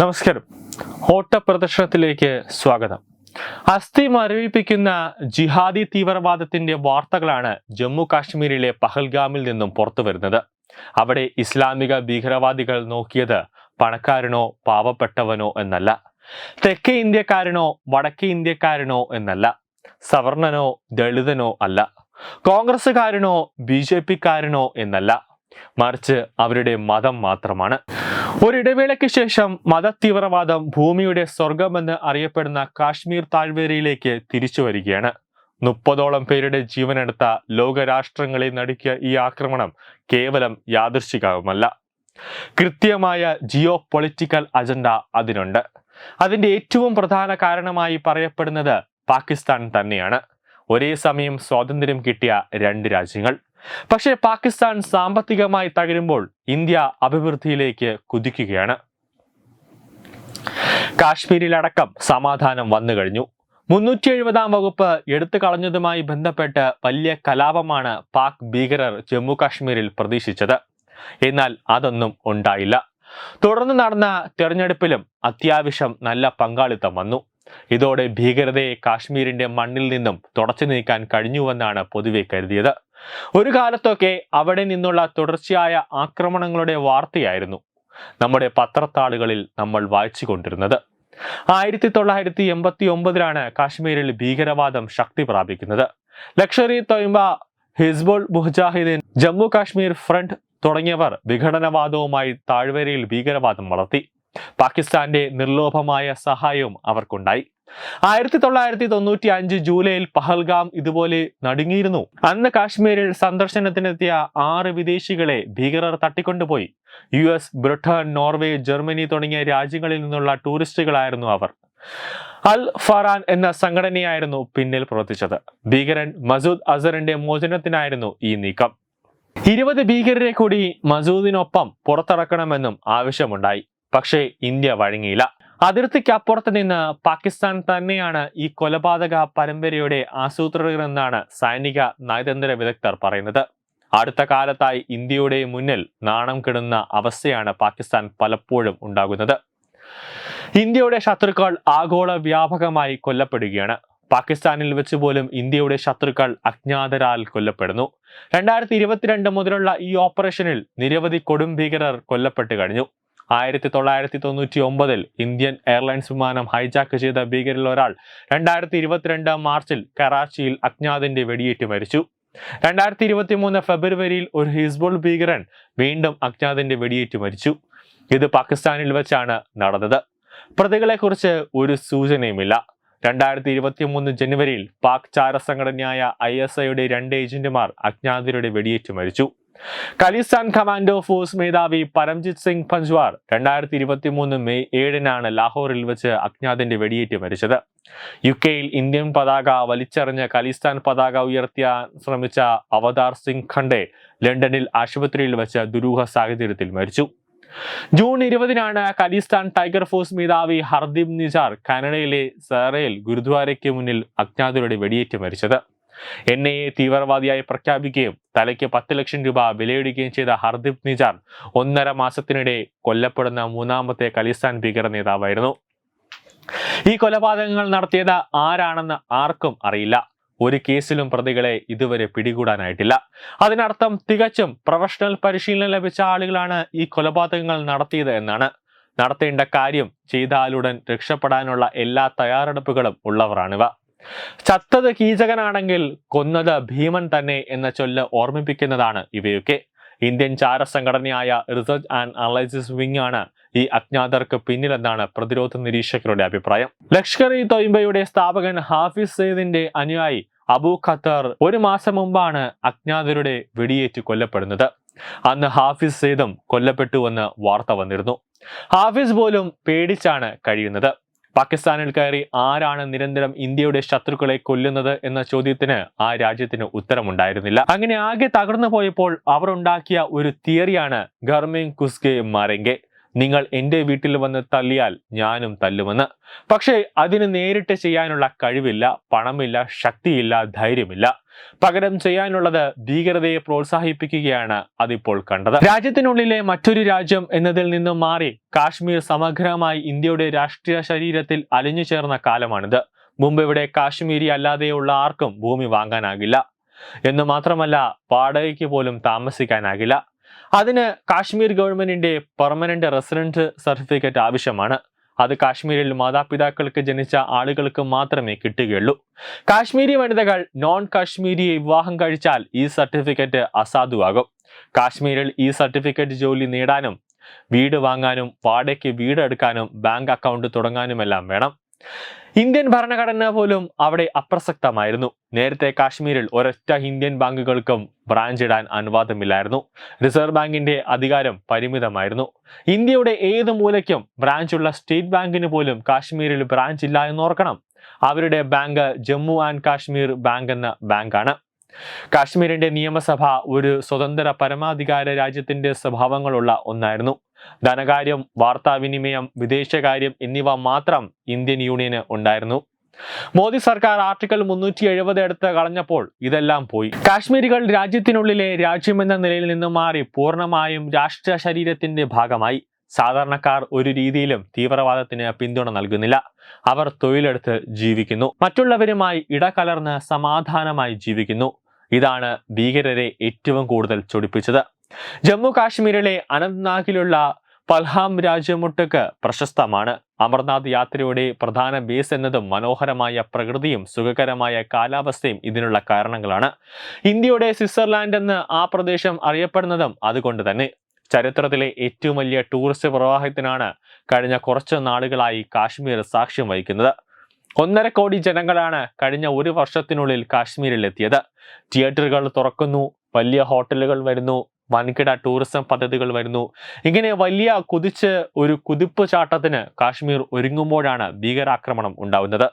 നമസ്കാരം. ഓട്ടപ്രദർശനത്തിലേക്ക് സ്വാഗതം. അസ്ഥി മരവിപ്പിക്കുന്ന ജിഹാദി തീവ്രവാദത്തിന്റെ വാർത്തകളാണ് ജമ്മു കാശ്മീരിലെ പഹൽഗാമിൽ നിന്നും പുറത്തു വരുന്നത് അവിടെ ഇസ്ലാമിക ഭീകരവാദികൾ നോക്കിയത് പണക്കാരനോ പാവപ്പെട്ടവനോ എന്നല്ല. തെക്കേ ഇന്ത്യക്കാരനോ വടക്കേ ഇന്ത്യക്കാരനോ എന്നല്ല. സവർണനോ ദളിതനോ അല്ല. കോൺഗ്രസ്സുകാരനോ ബി എന്നല്ല. മറിച്ച് അവരുടെ മതം മാത്രമാണ്. ഒരിടവേളയ്ക്ക് ശേഷം മത തീവ്രവാദം ഭൂമിയുടെ സ്വർഗമെന്ന് അറിയപ്പെടുന്ന കാശ്മീർ താഴ്വരയിലേക്ക് തിരിച്ചു വരികയാണ്. മുപ്പതോളം പേരുടെ ജീവനെടുത്ത ലോകരാഷ്ട്രങ്ങളെ നടുക്കിയ ഈ ആക്രമണം കേവലം യാദൃശികവുമല്ല കൃത്യമായ ജിയോ പൊളിറ്റിക്കൽ അജണ്ട അതിനുണ്ട്. അതിന്റെ ഏറ്റവും പ്രധാന കാരണമായി പറയപ്പെടുന്നത് പാകിസ്ഥാൻ തന്നെയാണ്. ഒരേ സമയം സ്വാതന്ത്ര്യം കിട്ടിയ രണ്ട് രാജ്യങ്ങൾ. പക്ഷേ പാകിസ്ഥാൻ സാമ്പത്തികമായി തകരുമ്പോൾ ഇന്ത്യ അഭിവൃദ്ധിയിലേക്ക് കുതിക്കുകയാണ്. കാശ്മീരിലടക്കം സമാധാനം വന്നു കഴിഞ്ഞു. മുന്നൂറ്റി എഴുപതാം വകുപ്പ് എടുത്തു കളഞ്ഞതുമായി ബന്ധപ്പെട്ട് വലിയ കലാപമാണ് പാക് ഭീകരർ ജമ്മു കാശ്മീരിൽ പ്രതീക്ഷിച്ചത്. എന്നാൽ അതൊന്നും ഉണ്ടായില്ല. തുടർന്ന് നടന്ന തെരഞ്ഞെടുപ്പിലും അത്യാവശ്യം നല്ല പങ്കാളിത്തം വന്നു. ഇതോടെ ഭീകരതയെ കാശ്മീരിന്റെ മണ്ണിൽ നിന്നും തുടച്ചു നീക്കാൻ കഴിഞ്ഞുവെന്നാണ് പൊതുവെ കരുതിയത്. ഒരു കാലത്തൊക്കെ അവിടെ നിന്നുള്ള തുടർച്ചയായ ആക്രമണങ്ങളുടെ വാർത്തയായിരുന്നു നമ്മുടെ പത്രത്താളുകളിൽ നമ്മൾ വായിച്ചു കൊണ്ടിരുന്നത് ആയിരത്തി തൊള്ളായിരത്തി എൺപത്തി ഒമ്പതിലാണ് കാശ്മീരിൽ ഭീകരവാദം ശക്തി പ്രാപിക്കുന്നത്. ലക്ഷറി തൊയ്മ ഹിസ്ബുൾ മുജാഹിദീൻ ജമ്മു കാശ്മീർ ഫ്രണ്ട് തുടങ്ങിയവർ വിഘടനവാദവുമായി താഴ്വരയിൽ ഭീകരവാദം വളർത്തി. പാകിസ്ഥാന്റെ നിർലോഭമായ സഹായവും അവർക്കുണ്ടായി. ആയിരത്തി തൊള്ളായിരത്തി തൊണ്ണൂറ്റി അഞ്ച് ജൂലൈയിൽ പഹൽഗാം ഇതുപോലെ നടുങ്ങിയിരുന്നു. അന്ന് കാശ്മീരിൽ സന്ദർശനത്തിനെത്തിയ ആറ് വിദേശികളെ ഭീകരർ തട്ടിക്കൊണ്ടുപോയി. U S Britain Norway Germany തുടങ്ങിയ രാജ്യങ്ങളിൽ നിന്നുള്ള ടൂറിസ്റ്റുകളായിരുന്നു അവർ. അൽ ഫറാൻ എന്ന സംഘടനയായിരുന്നു പിന്നിൽ പ്രവർത്തിച്ചത്. ഭീകരൻ മസൂദ് അസറിന്റെ മോചനത്തിനായിരുന്നു ഈ നീക്കം. ഇരുപത് ഭീകരരെ കൂടി മസൂദിനൊപ്പം പുറത്തിറക്കണമെന്നും ആവശ്യമുണ്ടായി. പക്ഷേ ഇന്ത്യ വഴങ്ങിയില്ല. അതിർത്തിക്കപ്പുറത്ത് നിന്ന് പാകിസ്ഥാൻ തന്നെയാണ് ഈ കൊലപാതക പരമ്പരയുടെ ആസൂത്രകരെന്നാണ് സൈനിക നയതന്ത്ര വിദഗ്ധർ പറയുന്നത്. അടുത്ത കാലത്തായി ഇന്ത്യയുടെ മുന്നിൽ നാണം കെടുന്ന അവസ്ഥയാണ് പാകിസ്ഥാൻ പലപ്പോഴും ഉണ്ടാകുന്നത്. ഇന്ത്യയുടെ ശത്രുക്കൾ ആഗോള വ്യാപകമായി കൊല്ലപ്പെടുകയാണ്. പാകിസ്ഥാനിൽ വെച്ച് പോലും ഇന്ത്യയുടെ ശത്രുക്കൾ അജ്ഞാതരാൽ കൊല്ലപ്പെടുന്നു. രണ്ടായിരത്തി ഇരുപത്തിരണ്ട് മുതലുള്ള ഈ ഓപ്പറേഷനിൽ നിരവധി കൊടും ഭീകരർ കൊല്ലപ്പെട്ട് കഴിഞ്ഞു. ആയിരത്തി തൊള്ളായിരത്തി തൊണ്ണൂറ്റി ഒമ്പതിൽ ഇന്ത്യൻ എയർലൈൻസ് വിമാനം ഹൈജാക്ക് ചെയ്ത ഭീകരിൽ ഒരാൾ രണ്ടായിരത്തി ഇരുപത്തിരണ്ട് മാർച്ചിൽ കറാച്ചിയിൽ അജ്ഞാതിന്റെ വെടിയേറ്റ് മരിച്ചു. രണ്ടായിരത്തി ഇരുപത്തി മൂന്ന് ഫെബ്രുവരിയിൽ ഒരു ഹിസ്ബുൾ ഭീകരൻ വീണ്ടും അജ്ഞാതിന്റെ വെടിയേറ്റ് മരിച്ചു. ഇത് പാകിസ്ഥാനിൽ വെച്ചാണ് നടന്നത്. പ്രതികളെക്കുറിച്ച് ഒരു സൂചനയുമില്ല. രണ്ടായിരത്തി ഇരുപത്തി മൂന്ന് ജനുവരിയിൽ പാക് ചാര സംഘടനയായ ഐ എസ് ഐയുടെ രണ്ട് ഏജന്റുമാർ അജ്ഞാതരുടെ വെടിയേറ്റ് മരിച്ചു. ഖലിസ്ഥാൻ കമാൻഡോ ഫോഴ്സ് മേധാവി പരംജിത് സിംഗ് പഞ്ച്വാർ രണ്ടായിരത്തി ഇരുപത്തി മൂന്ന് മെയ് ഏഴിനാണ് ലാഹോറിൽ വെച്ച് അജ്ഞാതന്റെ വെടിയേറ്റ് മരിച്ചത്. യു കെയിൽ ഇന്ത്യൻ പതാക വലിച്ചെറിഞ്ഞ് ഖലിസ്ഥാൻ പതാക ഉയർത്തിയാൻ ശ്രമിച്ച അവതാർ സിംഗ് ഖണ്ഡെ ലണ്ടനിൽ ആശുപത്രിയിൽ വെച്ച് ദുരൂഹ സാഹചര്യത്തിൽ മരിച്ചു. ജൂൺ ഇരുപതിനാണ് ഖലിസ്ഥാൻ ടൈഗർ ഫോഴ്സ് മേധാവി ഹർദീപ് നിസാർ കാനഡയിലെ സെറയിൽ ഗുരുദ്വാരയ്ക്ക് മുന്നിൽ അജ്ഞാതരുടെ വെടിയേറ്റ് മരിച്ചത്. എൻ ഐ എ തീവ്രവാദിയായി പ്രഖ്യാപിക്കുകയും തലയ്ക്ക് പത്ത് ലക്ഷം രൂപ വിലയിടുകയും ചെയ്ത ഹർദീപ് നിജാർ ഒന്നര മാസത്തിനിടെ കൊല്ലപ്പെടുന്ന മൂന്നാമത്തെ ഖലിസ്ഥാൻ ഭീകര നേതാവായിരുന്നു. ഈ കൊലപാതകങ്ങൾ നടത്തിയത് ആരാണെന്ന് ആർക്കും അറിയില്ല. ഒരു കേസിലും പ്രതികളെ ഇതുവരെ പിടികൂടാനായിട്ടില്ല. അതിനർത്ഥം തികച്ചും പ്രൊഫഷണൽ പരിശീലനം ലഭിച്ച ആളുകളാണ് ഈ കൊലപാതകങ്ങൾ നടത്തിയത് എന്നാണ്. നടത്തേണ്ട കാര്യം ചെയ്താലുടൻ രക്ഷപ്പെടാനുള്ള എല്ലാ തയ്യാറെടുപ്പുകളും ഉള്ളവരാണിവ. ചത്തത് കീചകനാണെങ്കിൽ കൊന്നത് ഭീമൻ തന്നെ എന്ന ചൊല്ല് ഓർമ്മിപ്പിക്കുന്നതാണ് ഇവയൊക്കെ. ഇന്ത്യൻ ചാര സംഘടനയായ റിസർച്ച് ആൻഡ് അനലൈസിസ് വിങ് ആണ് ഈ അജ്ഞാതർക്ക് പിന്നിലെന്നാണ് പ്രതിരോധ നിരീക്ഷകരുടെ അഭിപ്രായം. ലഷ്കർ ഇ തൊയ്ബയുടെ സ്ഥാപകൻ ഹാഫിസ് സെയ്ദിന്റെ അനുയായി അബു ഖത്തർ ഒരു മാസം മുമ്പാണ് അജ്ഞാതരുടെ വെടിയേറ്റ് കൊല്ലപ്പെടുന്നത്. അന്ന് ഹാഫിസ് സെയ്ദും കൊല്ലപ്പെട്ടുവെന്ന് വാർത്ത വന്നിരുന്നു. ഹാഫിസ് പോലും പേടിച്ചാണ് കഴിയുന്നത്. പാകിസ്ഥാനിൽ കയറി ആരാണ് നിരന്തരം ഇന്ത്യയുടെ ശത്രുക്കളെ കൊല്ലുന്നത് എന്ന ചോദ്യത്തിന് ആ രാജ്യത്തിന് ഉത്തരമുണ്ടായിരുന്നില്ല. അങ്ങനെ ആകെ തകർന്നു പോയപ്പോൾ അവർ ഉണ്ടാക്കിയ ഒരു തിയറിയാണ് ഗർമിങ് കുസ്കെ മരെങ്കെ. നിങ്ങൾ എന്റെ വീട്ടിൽ വന്ന് തല്ലിയാൽ ഞാനും തല്ലുമെന്ന്. പക്ഷേ അതിന് നേരിട്ട് ചെയ്യാനുള്ള കഴിവില്ല പണമില്ല ശക്തിയില്ല ധൈര്യമില്ല. പകരം ചെയ്യാനുള്ളത് ഭീകരതയെ പ്രോത്സാഹിപ്പിക്കുകയാണ് അതിപ്പോൾ കണ്ടത്. രാജ്യത്തിനുള്ളിലെ മറ്റൊരു രാജ്യം എന്നതിൽ നിന്നും മാറി കാശ്മീർ സമഗ്രമായി ഇന്ത്യയുടെ രാഷ്ട്രീയ ശരീരത്തിൽ അലിഞ്ഞു ചേർന്ന കാലമാണിത്. മുമ്പ് ഇവിടെ കാശ്മീരി അല്ലാതെയുള്ള ആർക്കും ഭൂമി വാങ്ങാനാകില്ല. എന്ന് മാത്രമല്ല വാടകയ്ക്ക് പോലും താമസിക്കാനാകില്ല. അതിന് കാശ്മീർ ഗവൺമെന്റിന്റെ പെർമനന്റ് റെസിഡന്റ് സർട്ടിഫിക്കറ്റ് ആവശ്യമാണ്. അത് കാശ്മീരിൽ മാതാപിതാക്കൾക്ക് ജനിച്ച ആളുകൾക്ക് മാത്രമേ കിട്ടുകയുള്ളൂ. കാശ്മീരി വനിതകൾ നോൺ കാശ്മീരിയെ വിവാഹം കഴിച്ചാൽ ഈ സർട്ടിഫിക്കറ്റ് അസാധുവാകും. കാശ്മീരിൽ ഈ സർട്ടിഫിക്കറ്റ് ജോലി നേടാനും വീട് വാങ്ങാനും വാടകയ്ക്ക് വീട് എടുക്കാനും ബാങ്ക് അക്കൗണ്ട് തുടങ്ങാനുമെല്ലാം വേണം. ഇന്ത്യൻ ഭരണഘടന പോലും അവിടെ അപ്രസക്തമായിരുന്നു. നേരത്തെ കാശ്മീരിൽ ഒരൊറ്റ ഇന്ത്യൻ ബാങ്കുകൾക്കും ബ്രാഞ്ച് ഇടാൻ അനുവാദമില്ലായിരുന്നു. റിസർവ് ബാങ്കിന്റെ അധികാരം പരിമിതമായിരുന്നു. ഇന്ത്യയുടെ ഏത് മൂലയ്ക്കും ബ്രാഞ്ചുള്ള സ്റ്റേറ്റ് ബാങ്കിന് പോലും കാശ്മീരിൽ ബ്രാഞ്ച് ഇല്ല എന്ന് ഓർക്കണം. അവരുടെ bank Jammu and Kashmir bank എന്ന ബാങ്കാണ് കാശ്മീരിന്റെ നിയമസഭ ഒരു സ്വതന്ത്ര പരമാധികാര രാജ്യത്തിന്റെ സ്വഭാവങ്ങളുള്ള ഒന്നായിരുന്നു. ധനകാര്യം വാർത്താവിനിമയം വിദേശകാര്യം എന്നിവ മാത്രം ഇന്ത്യൻ യൂണിയന് ഉണ്ടായിരുന്നു. മോദി സർക്കാർ ആർട്ടിക്കിൾ മുന്നൂറ്റി എഴുപത് എടുത്ത് കളഞ്ഞപ്പോൾ ഇതെല്ലാം പോയി. കാശ്മീരികൾ രാജ്യത്തിനുള്ളിലെ രാജ്യമെന്ന നിലയിൽ നിന്ന് മാറി പൂർണമായും രാഷ്ട്ര ശരീരത്തിന്റെ ഭാഗമായി. സാധാരണക്കാർ ഒരു രീതിയിലും തീവ്രവാദത്തിന് പിന്തുണ നൽകുന്നില്ല. അവർ തൊഴിലെടുത്ത് ജീവിക്കുന്നു. മറ്റുള്ളവരുമായി ഇടകലർന്ന് സമാധാനമായി ജീവിക്കുന്നു. ഇതാണ് ഭീകരരെ ഏറ്റവും കൂടുതൽ ചൊടിപ്പിച്ചത്. ജമ്മു കാശ്മീരിലെ അനന്ത്നാഗിലുള്ള പൽഹാം രാജമുട്ടക്ക് പ്രശസ്തമാണ്. അമർനാഥ് യാത്രയുടെ പ്രധാന ബേസ് എന്നതും മനോഹരമായ പ്രകൃതിയും സുഖകരമായ കാലാവസ്ഥയും ഇതിനുള്ള കാരണങ്ങളാണ്. ഇന്ത്യയുടെ സ്വിറ്റ്സർലാൻഡ് എന്ന് ആ പ്രദേശം അറിയപ്പെടുന്നതും അതുകൊണ്ട് തന്നെ. ചരിത്രത്തിലെ ഏറ്റവും വലിയ ടൂറിസ്റ്റ് പ്രവാഹത്തിനാണ് കഴിഞ്ഞ കുറച്ച് നാളുകളായി കാശ്മീർ സാക്ഷ്യം വഹിക്കുന്നത്. ഒന്നര കോടി ജനങ്ങളാണ് കഴിഞ്ഞ ഒരു വർഷത്തിനുള്ളിൽ കാശ്മീരിൽ എത്തിയത് തിയേറ്ററുകൾ തുറക്കുന്നു വലിയ ഹോട്ടലുകൾ വരുന്നു വൻകിട ടൂറിസം പദ്ധതികൾ വരുന്നു. ഇങ്ങനെ വലിയ കുതിച്ച് ഒരു കുതിപ്പ് ചാട്ടത്തിന് കാശ്മീർ ഒരുങ്ങുമ്പോഴാണ് ഭീകരാക്രമണം ഉണ്ടാവുന്നത്.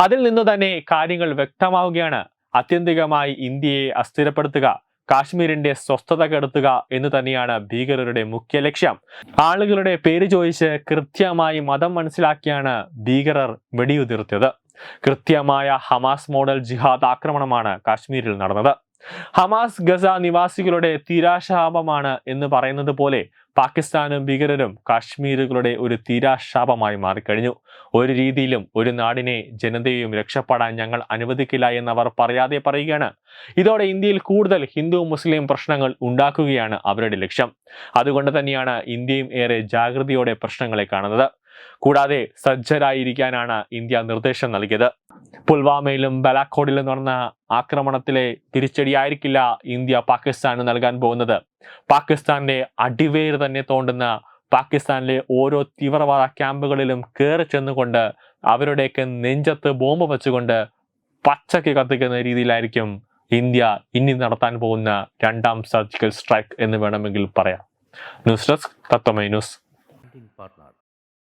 അതിൽ നിന്ന് തന്നെ കാര്യങ്ങൾ വ്യക്തമാവുകയാണ്. ആത്യന്തികമായി ഇന്ത്യയെ അസ്ഥിരപ്പെടുത്തുക കാശ്മീരിന്റെ സ്വസ്ഥത കെടുത്തുക എന്ന് തന്നെയാണ് ഭീകരരുടെ മുഖ്യ ലക്ഷ്യം. ആളുകളുടെ പേര് ചോദിച്ച് കൃത്യമായി മതം മനസ്സിലാക്കിയാണ് ഭീകരർ വെടിയുതിർത്തത് കൃത്യമായ ഹമാസ് മോഡൽ ജിഹാദ് ആക്രമണമാണ് കാശ്മീരിൽ നടന്നത്. ഹമാസ് ഗസ നിവാസികളുടെ തീരാശാപമാണ് എന്ന് പറയുന്നത് പോലെ പാകിസ്ഥാനും ഭീകരരും കാശ്മീരുകളുടെ ഒരു തീരാശാപമായി മാറിക്കഴിഞ്ഞു. ഒരു രീതിയിലും ഒരു നാടിനെ ജനതയെയും രക്ഷപ്പെടാൻ ഞങ്ങൾ അനുവദിക്കില്ല എന്നവർ പറയാതെ പറയുകയാണ്. ഇതോടെ ഇന്ത്യയിൽ കൂടുതൽ ഹിന്ദു മുസ്ലിം പ്രശ്നങ്ങൾ ഉണ്ടാക്കുകയാണ് അവരുടെ ലക്ഷ്യം. അതുകൊണ്ട് തന്നെയാണ് ഇന്ത്യയും ഏറെ ജാഗ്രതയോടെ പ്രശ്നങ്ങളെ കാണുന്നത്. കൂടാതെ സജ്ജരായിരിക്കാനാണ് ഇന്ത്യ നിർദ്ദേശം നൽകിയത്. പുൽവാമയിലും ബലാക്കോടിലും നടന്ന ആക്രമണത്തിലെ തിരിച്ചടിയായിരിക്കില്ല ഇന്ത്യ പാകിസ്ഥാന് നൽകാൻ പോകുന്നത്. പാകിസ്ഥാന്റെ അടിവേര് തന്നെ തോണ്ടുന്ന പാകിസ്ഥാനിലെ ഓരോ തീവ്രവാദ ക്യാമ്പുകളിലും കയറി ചെന്നുകൊണ്ട് അവരുടെയൊക്കെ നെഞ്ചത്ത് ബോംബ് വെച്ചുകൊണ്ട് പച്ചക്ക് കത്തിക്കുന്ന രീതിയിലായിരിക്കും ഇന്ത്യ ഇനി നടത്താൻ പോകുന്ന രണ്ടാം സർജിക്കൽ സ്ട്രൈക്ക് എന്ന് വേണമെങ്കിൽ പറയാം. News desk Tattvamayi news.